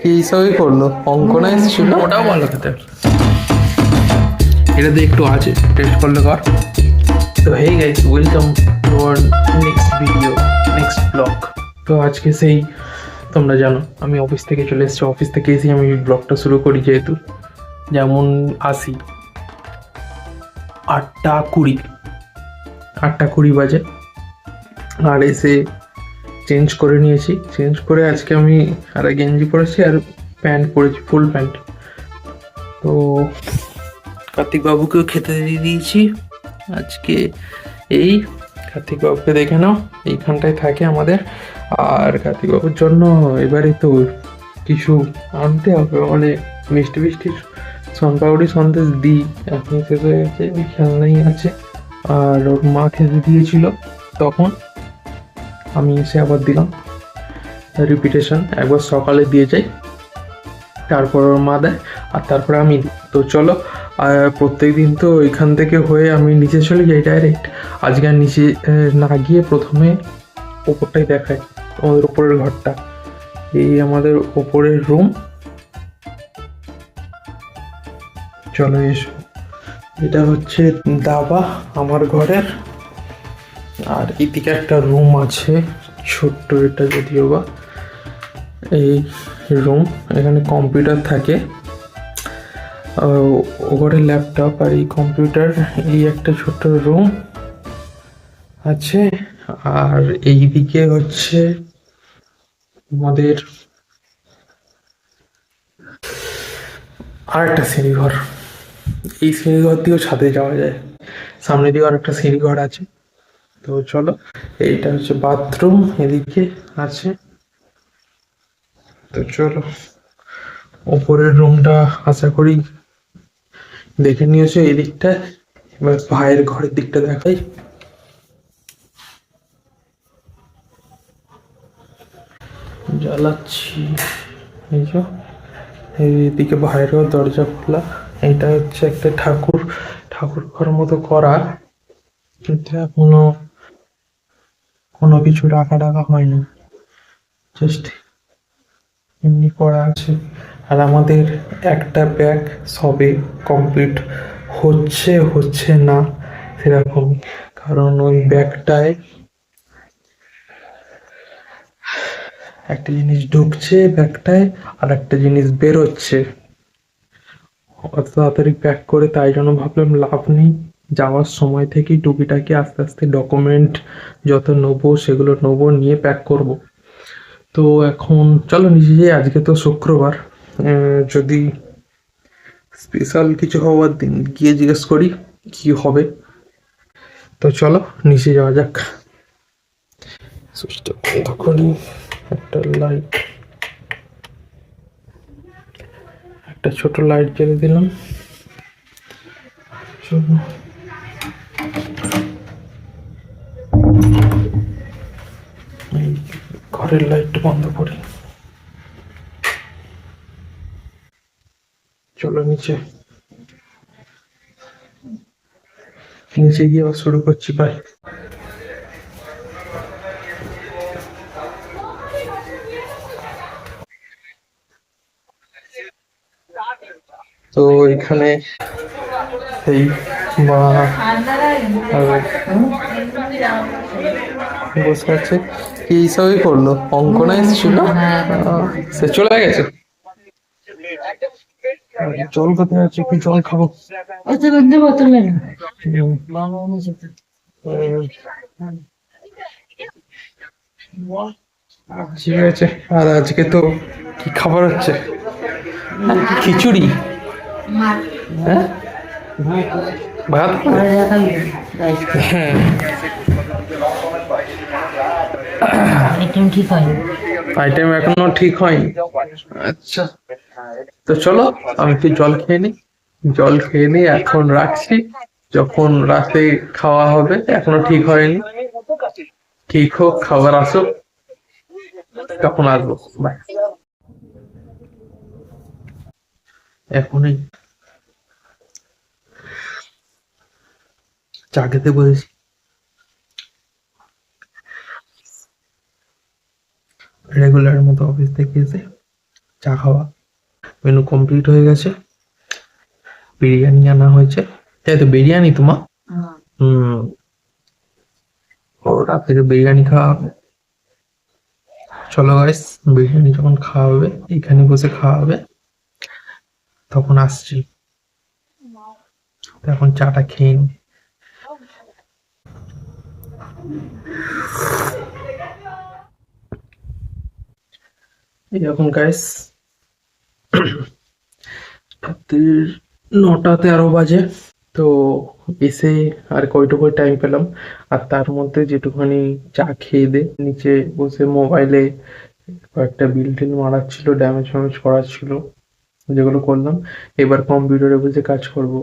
কি হিসাবে করল অঙ্ক না এসেছিল ওটাও ভালো খেতে এটাতে একটু আছে টেস্ট করলে কর। তো hey guys welcome to our next video next blog তো আজকে সেই তোমরা জানো আমি অফিস থেকে চলে এসেছি। অফিস থেকে এসে আমি ব্লগটা শুরু করি যেহেতু। যেমন আসি আটটা কুড়ি আটটা কুড়ি বাজে। আর এসে চেঞ্জ করে নিয়েছি। চেঞ্জ করে আজকে আমি আর গেঞ্জি পরেছি আর প্যান্ট পরেছি, ফুল প্যান্ট। তো কার্তিক বাবুকেও খেতে দিয়ে দিয়েছি। আজকে এই কার্তিক বাবুকে দেখে নাও, এইখানটায় থাকে আমাদের। আর কার্তিক বাবুর জন্য এবারে তো কিছু আনতে হবে মানে মিষ্টি মিষ্টি সনপাউডি সন্দেশ দিই। এখন শেষ হয়ে গেছে খেলনাই আছে। আর ওর মা খেতে দিয়েছিল তখন। আমি এসে আবার দিলাম। রিপিটেশন একবার সকালে দিয়ে যাই। তারপর ওর মা দেয়, আর তারপরে আমি তো চলো, আর প্রত্যেক দিন তো এখান থেকে হয়ে আমি নিচে চলে যাই ডাইরেক্ট আজকে আর নিচে না, গিয়ে প্রথমে ওপরটাই দেখাই, আমাদের ওপরের ঘরটা। এই আমাদের ওপরের রুম চলো এসো। এটা হচ্ছে দাবা আমার ঘরের। আর এদিকে একটা রুম আছে ছোট্ট এটা যদিও বা। এই রুম এখানে কম্পিউটার থাকে। আহ, ও ল্যাপটপ আর এই কম্পিউটার এই একটা ছোট্ট রুম আছে। আর এই দিকে হচ্ছে আমাদের আর একটা সিঁড়িঘর। এই সিঁড়িঘর দিয়েও ছাদে যাওয়া যায়। সামনে দিকেও আর একটা সিঁড়িঘর আছে। তো চলো, এইটা হচ্ছে বাথরুম, এদিকে আছে। তো চলো, ওপরের রুমটা আশা করি দেখে নিয়েছো এই দিকটা এবার ভাইয়ের ঘরের দিকটা দেখাই। জ্বালাচ্ছি। এই যে এইদিকে ভাইয়েরও দরজা খোলা। এটা হচ্ছে একটা ঠাকুর ঠাকুর ঘর মতো করা। কিন্তু এখনও কোনো কিছু রাখা টাকা হয়নি জাস্ট এমনি করা আছে। আর আমাদের একটা ব্যাগ সবে কমপ্লিট হচ্ছে হচ্ছে না সেরকম। কারণ ওই ব্যাগটায় একটা জিনিস ঢুকছে ব্যাগটায় আর একটা জিনিস বেরোচ্ছে। অত তাড়াতাড়ি প্যাক করে তাই জন্য ভাবলাম লাভ নেই। যাওয়ার সময় থেকেই টুকিটাকি আস্তে আস্তে ডকুমেন্ট যত নেব সেগুলো নেব, নিয়ে প্যাক করব। তো এখন চলো নিজে যাই, আজকে তো শুক্রবার। যদি স্পেশাল কিছু হওয়ার দিন গিয়ে জিজ্ঞেস করি কি হবে। তো চলো নিচে যাওয়া যাক। করি, একটা লাইট একটা ছোট লাইট জ্বেলে দিলাম। চলো। ঘরের লাইটটা বন্ধ করি। চলো নিচে। নিচে গিয়ে আবার শুরু করছি ভাই তো এখানে এই মা বসে আছে। কি হিসাবে করল? অঙ্ক না এসেছিল সে চলে গেছে? জল কোথায় আছে? কি জল খাব। উম, ঠিক আছে। আর আজকে তো কি খাবার হচ্ছে? খিচুড়ি। হ্যাঁ? ভাত? আইটেম এখনও ঠিক হয়নি। আচ্ছা। তো চলো আমি একটু জল খেয়ে নিই জল খেয়ে নিই এখন রাখছি। যখন রাতে খাওয়া হবে এখনও ঠিক হয়নি। ঠিক হোক খাবার আসুক। তখন আসব। বাই। এখনই চা খেতে বলেছি। রেগুলার মতো অফিস থেকে এসে চা খাওয়া। মেনু কমপ্লিট হয়ে গেছে। বিরিয়ানি আনা হয়েছে। তাই তো বিরিয়ানি তোমার হুম। রাত্রে বিরিয়ানি খাওয়া চলো গাইস বিরিয়ানি যখন খাওয়া হবে, এখানে বসে খাওয়া হবে। তখন আসছি। এখন চাটা খেয়ে নি এখন গাইস রাত্রির নটা তেরো বাজে, তো এসে আর কয়টুকু টাইম পেলাম। আর তার মধ্যে যেটুখানি চা খেয়ে দে, নিচে বসে মোবাইলে কয়েকটা বিল টিল মারার ছিল ড্যামেজ ফ্যামেজ করার ছিল, যেগুলো করলাম। এবার কম্পিউটারে বসে কাজ করব।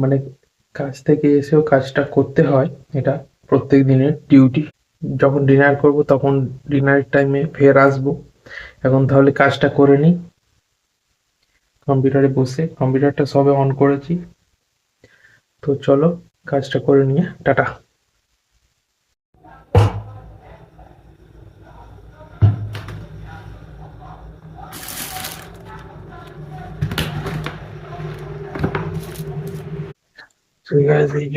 মানে কাজ থেকে এসেও কাজটা করতে হয়, এটা। প্রত্যেক দিনের ডিউটি যখন ডিনার করব তখন ডিনারের টাইমে ফের আসব। এখন তাহলে কাজটা করে নিই। কম্পিউটারে বসে কম্পিউটারটা সবে অন করেছি। তো চলো কাজটা করে নিয়ে টাটা। So you guys, এই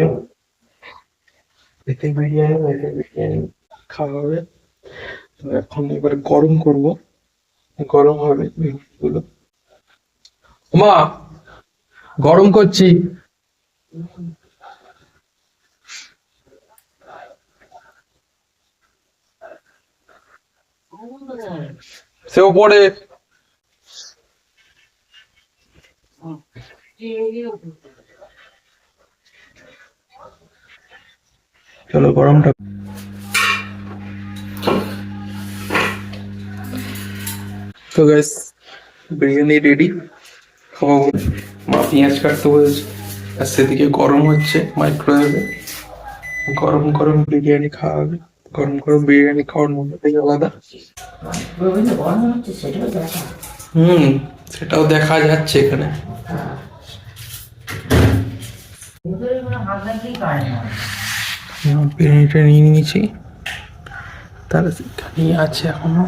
এতে বিরিয়ানি এতে বিরিয়ানি। খাওয়া হবে। তো এখন এবার গরম করব। গরম হবে বিরিয়ানিগুলো মা গরম করছি। সে ওপরে চলো গরমটা তো গ্যাস বিরিয়ানি রেডি খাওয়া মা পেঁয়াজ কাটতে বলেছে। আর সেদিকে গরম হচ্ছে মাইক্রোওয়েভে গরম গরম বিরিয়ানি খাওয়া হবে। গরম গরম বিরিয়ানি খাওয়ার মধ্যে আলাদা। হুম সেটাও দেখা যাচ্ছে এখানে। হাত রাখলেই পারে বিরিয়ানিটা নিয়ে নিয়েছি। তাহলে সেখানেই আছে এখনও।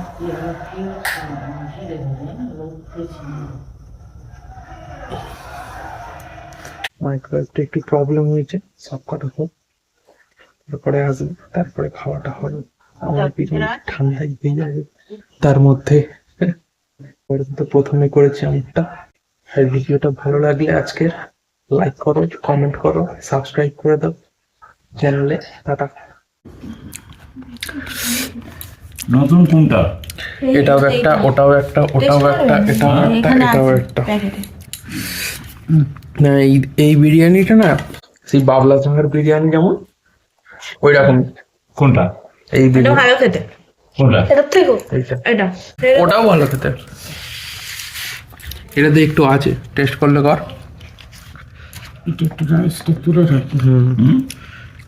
মাইক্রোওয়েভটা একটু প্রবলেম হয়েছে সব কটা হোক। তারপরে আসবে তারপরে খাওয়াটা হবে। আমার বিরিয়ানি ঠান্ডাই হয়ে যাবে। তার মধ্যে তো প্রথমে করেছি আমটা। আর ভিডিওটা ভালো লাগলে আজকের লাইক করো কমেন্ট করো সাবস্ক্রাইব করে দাও। চ্যানেলে টাটা নতুন কোনটা এটাও একটা ওটাও একটা ওটাও একটা এটাও একটা এটাও একটা না এই এই বিরিয়ানিটা না সেই বাবলা বিরিয়ানি যেমন ওই রকম কোনটা এই বিরিয়ানি ভালো খেতে কোনটা এটা ওটাও ভালো খেতে এটাতে একটু আছে টেস্ট করলে কর একটু তুলে রাখি হুম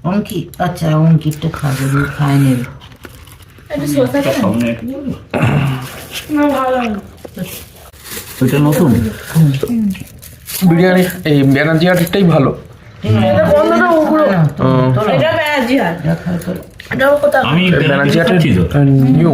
অঙ্কিত আচ্ছা অঙ্কিতটা খাবে না ওইটা নতুন? বিরিয়ানি এই ব্যানার্জি হাটেরটাই ভালো। এটা বন্ধ না ওগুলো এটা ব্যানার্জি হাট দেখা তো। এটা কোথাও আমি ব্যানার্জি হাটের নিউ